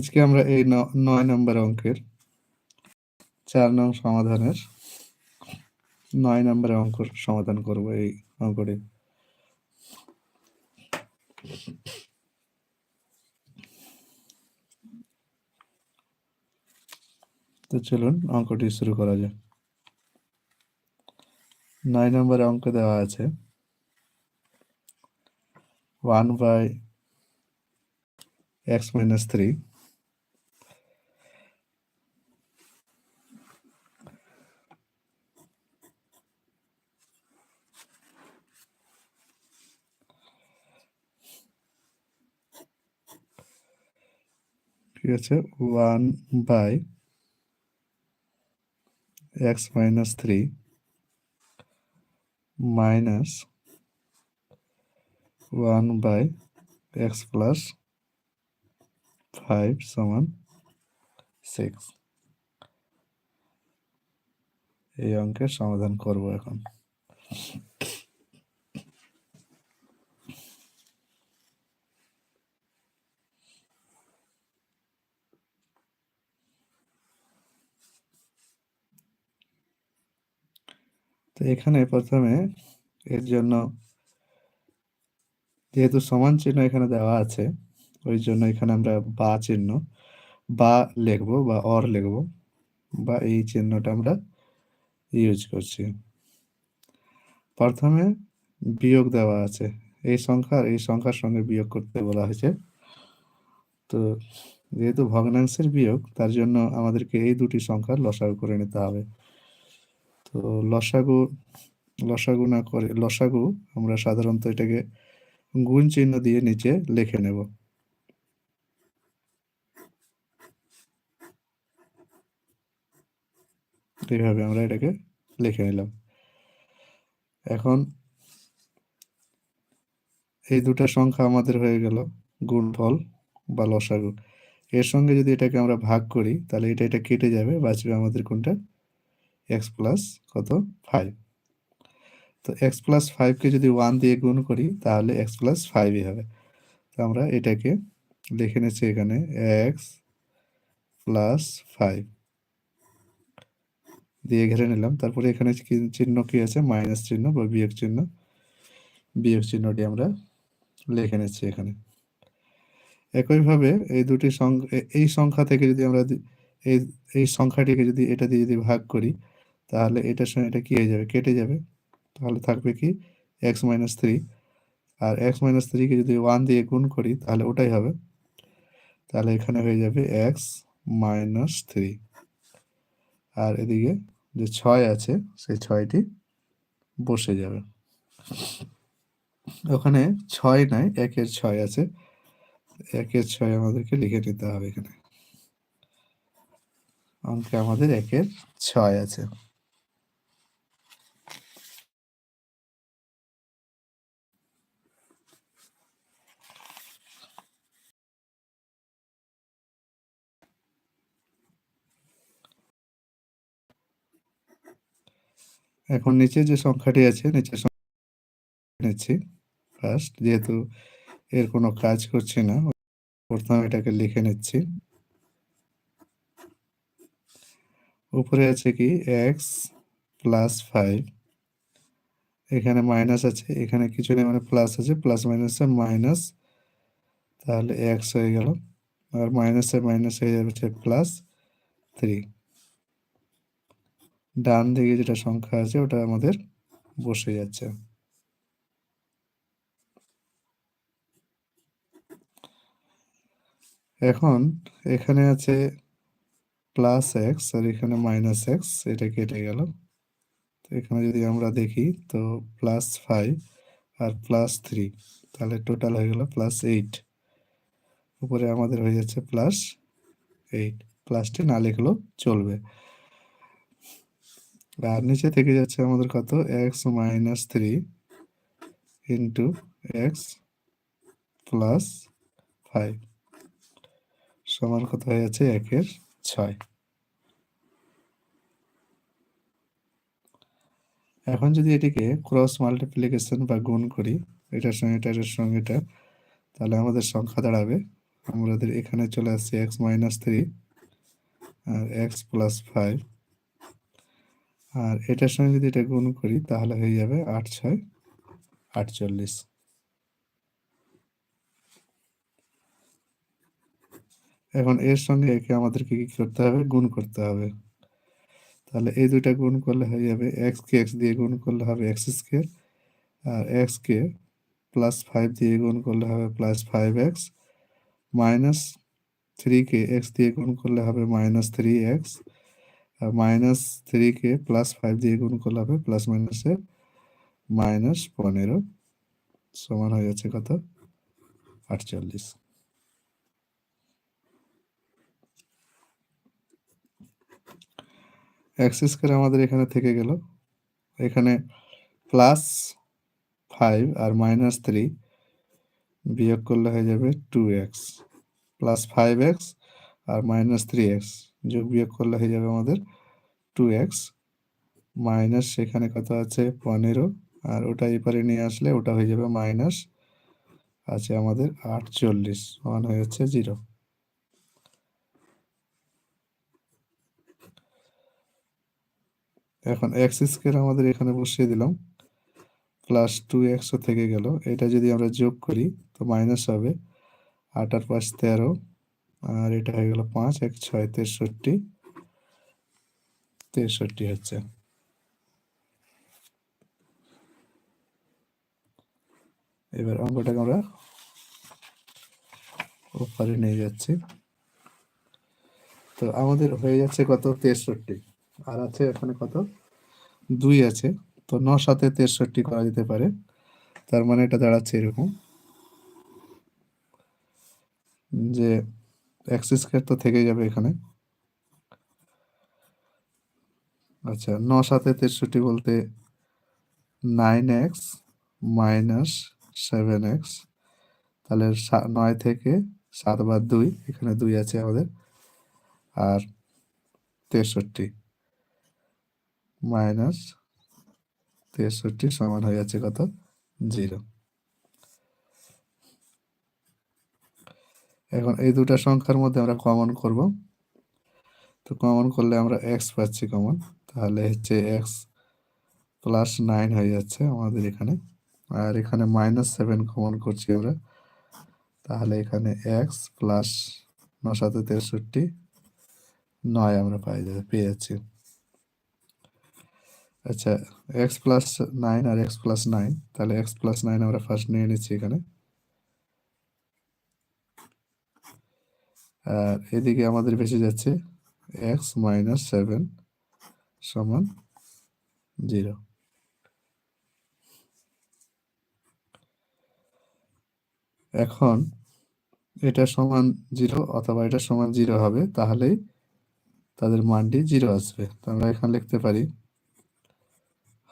আজকে আমরা এই নয় নম্বর অঙ্কের চার নং সমাধানের নয় নম্বর অঙ্ক সমাধান করব এই অঙ্কটি। তো চলুন অঙ্কটি শুরু করা যাক। নয় নম্বর অঙ্ক দেওয়া আছে। One by x minus three আছে one by x minus three minus one by x plus five সমান সিক্স। এই অঙ্কের সমাধান করব এখন। তো এখানে প্রথমে এর জন্য যেহেতু সমান চিহ্ন এখানে দেওয়া আছে, ওই জন্য এখানে আমরা বা চিহ্ন, বা লিখব বা অর লিখব, বা এই চিহ্নটা আমরা ইউজ করছি। প্রথমে বিয়োগ দেওয়া আছে, এই সংখ্যা এই সংখ্যার সঙ্গে বিয়োগ করতে বলা হয়েছে। তো যেহেতু ভগ্নাংশের বিয়োগ, তার জন্য আমাদেরকে এই দুটি সংখ্যার লসাগু করে নিতে হবে। তো লসাগু লসাগু না করে, লসাগু আমরা সাধারণত এটাকে গুণ চিহ্ন দিয়ে নিচে লিখে নেব। এইভাবে আমরা এটাকে লিখে নিলাম। এখন এই দুটো সংখ্যা আমাদের হয়ে গেল গুণফল বা লসাগু। এর সঙ্গে যদি এটাকে আমরা ভাগ করি, তাহলে এটা এটা কেটে যাবে, বাঁচবে আমাদের কোনটা? এক্স প্লাস কত? ফাইভ তো এক্স প্লাস ফাইভকে যদি ওয়ান দিয়ে গুণ করি, তাহলে এক্স প্লাস ফাইভই হবে। তো আমরা এটাকে লিখে নিচ্ছি এখানে এক্স প্লাস ফাইভ দিয়ে ঘিরে নিলাম। তারপরে এখানে চিহ্ন কি আছে? মাইনাস চিহ্ন বা বিয়োগ চিহ্ন। বিয়োগ চিহ্নটি আমরা লিখে নিচ্ছি এখানে। একইভাবে এই দুটি সংখ্যা, এই সংখ্যা থেকে যদি আমরা এই এই সংখ্যাটিকে যদি এটা দিয়ে যদি ভাগ করি তাহলে এটার সঙ্গে এটা কি হয়ে যাবে? কেটে যাবে। তাহলে থাকবে কি এক্স মাইনাস থ্রি আর এক্স মাইনাস থ্রিকে যদি ওয়ান দিয়ে গুণ করি, তাহলে ওটাই হবে। তাহলে এখানে হয়ে যাবে এক্স মাইনাস থ্রি আর এদিকে যে ছয় আছে, সেই ছয়টি বসে যাবে। ওখানে ছয় নাই, একের ছয় আছে। একের ছয় আমাদেরকে লিখে নিতে হবে এখানে। অঙ্কে আমাদের একের ছয় আছে। এখন নিচে যে সংখ্যাটি আছে, নিচের সংখ্যা নিচ্ছি ফার্স্ট যেহেতু এর কোনো কাজ করছি না, প্রথমে এটাকে লিখে নিচ্ছি। উপরে আছে কি? এক্স প্লাস ফাইভ এখানে মাইনাস আছে, এখানে কিছু নেই মানে প্লাস আছে প্লাস মাইনাসে মাইনাস তাহলে এক্স হয়ে গেল। আর মাইনাসে মাইনাস হয়ে যাবে প্লাস থ্রি ডান দিকে যেটা সংখ্যা আছে, ওটা আমাদের বসে যাচ্ছে। এখন এখানে আছে প্লাস এক্স আর এখানে মাইনাস এক্স এটা কেটে গেল। তো এখানে যদি আমরা দেখি, তো প্লাস ফাইভ আর প্লাস থ্রি তাহলে টোটাল হয়ে গেল প্লাস এইট উপরে আমাদের হয়ে যাচ্ছে প্লাস এইট প্লাসটি না লিখলেও চলবে। আর নিচে থেকে যাচ্ছে আমাদের কত? X minus three into x plus five সমান কত হয়ে যাচ্ছে? একের ছয়। এখন যদি এটিকে ক্রস মাল্টিপ্লিকেশন বা গুণ করি, এটার সঙ্গে এটা, এটার সঙ্গে এটা, তাহলে আমাদের সংখ্যা দাঁড়াবে। আমাদের এখানে চলে আসছে এক্স মাইনাস থ্রি আর এক্স প্লাস ফাইভ আর এটার সঙ্গে যদি এটা গুণ করি, তাহলে হয়ে যাবে আট ছয়, আটচল্লিশ। এখন এর সঙ্গে একে আমাদেরকে কি করতে হবে? গুণ করতে হবে। তাহলে এই দুইটা গুণ করলে হয়ে যাবে এক্স কে এক্স দিয়ে গুণ করলে হবে এক্স স্কোয়ার আর এক্স কে প্লাস ফাইভ দিয়ে গুণ করলে হবে plus five x minus three কে এক্স দিয়ে গুণ করলে হবে minus three x minus three কে প্লাস ফাইভ দিয়ে গুণ করলে হবে প্লাস মাইনাসের মাইনাস পনেরো, সমান হয়ে যাচ্ছে কত? আটচল্লিশ। এক্স স্কোয়ার আমাদের এখানে থেকে গেল। এখানে প্লাস ফাইভ আর মাইনাস থ্রি বিয়োগ করলে হয়ে যাবে two x plus five x আর মাইনাস থ্রি এক্স যোগ বিয়োগ করলে হয়ে যাবে আমাদের টু এক্স মাইনাস সেখানে কত আছে? পনেরো। আর ওটা এপারে নিয়ে আসলে ওটা হয়ে যাবে মাইনাস আছে আমাদের আটচল্লিশ। ওয়ান হয়ে যাচ্ছে জিরো এখন এক্স স্কোয়ার আমাদের এখানে বসিয়ে দিলাম। প্লাস টু এক্সও থেকে গেল। এটা যদি আমরা যোগ করি, তো মাইনাস হবে। আট আর পাঁচ তেরো। আর এটা হয়ে গেল পাঁচ, এক, ছয়, তেষট্টি। তেষট্টি হচ্ছে। এবার অঙ্কটাকে আমরা ওপারে নিয়ে যাচ্ছি। তো আমাদের হয়ে যাচ্ছে কত? তেষট্টি। আর আছে এখানে কত? দুই আছে। তো ন সাথে তেষট্টি করা যেতে পারে। তার মানে এটা দাঁড়াচ্ছে এরকম। যে এক্স স্কোয়ার তো থেকে যাবে এখানে। আচ্ছা ন সাথে তেষট্টি বলতে nine x minus seven x তাহলে নয় থেকে সাত বার দুই, এখানে দুই আছে আমাদের, আর তেষট্টি মাইনাস তেষট্টি সমান হয়ে যাচ্ছে কত? জিরো এখন এই দুটা সংখ্যার মধ্যে আমরা কমন করব। তো কমন করলে আমরা এক্স পাচ্ছি কমন তাহলে হচ্ছে এক্স প্লাস নাইন হয়ে যাচ্ছে আমাদের এখানে। আর এখানে মাইনাস সেভেন কমন করছি আমরা, তাহলে এখানে এক্স প্লাস ন সাথে তেষট্টি, নয় আমরা পাই পেয়ে যাচ্ছি আচ্ছা এক্স প্লাস নাইন আর এক্স প্লাস নাইন তাহলে এক্স প্লাস নাইন আমরা ফার্স্ট নিয়ে নিচ্ছি এখানে। আর এদিকে আমাদের বেঁচে যাচ্ছে এক্স মাইনাস সেভেন সমান জিরো। এখন এটা সমান জিরো অথবা এটা সমান জিরো হবে, তাহলেই তাদের মানটি জিরো আসবে। তো আমরা এখানে লিখতে পারি,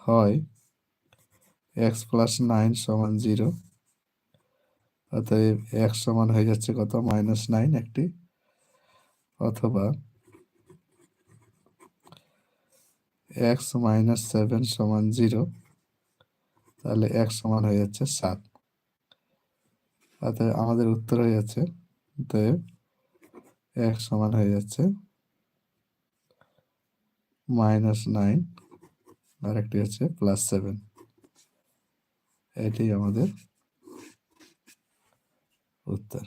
হয় এক্স প্লাস নাইন সমান জিরো অতএব এক্স সমান হয়ে যাচ্ছে কত? মাইনাস নাইন একটি। অথবা এক্স মাইনাস সেভেন সমান জিরো, তাহলে এক্স সমান হয়ে যাচ্ছে সাত। অতএব আমাদের উত্তর হয়ে যাচ্ছে, অতএব এক্স সমান হয়ে যাচ্ছে মাইনাস নাইন আর একটি হচ্ছে প্লাস সেভেন। এটি আমাদের উত্তর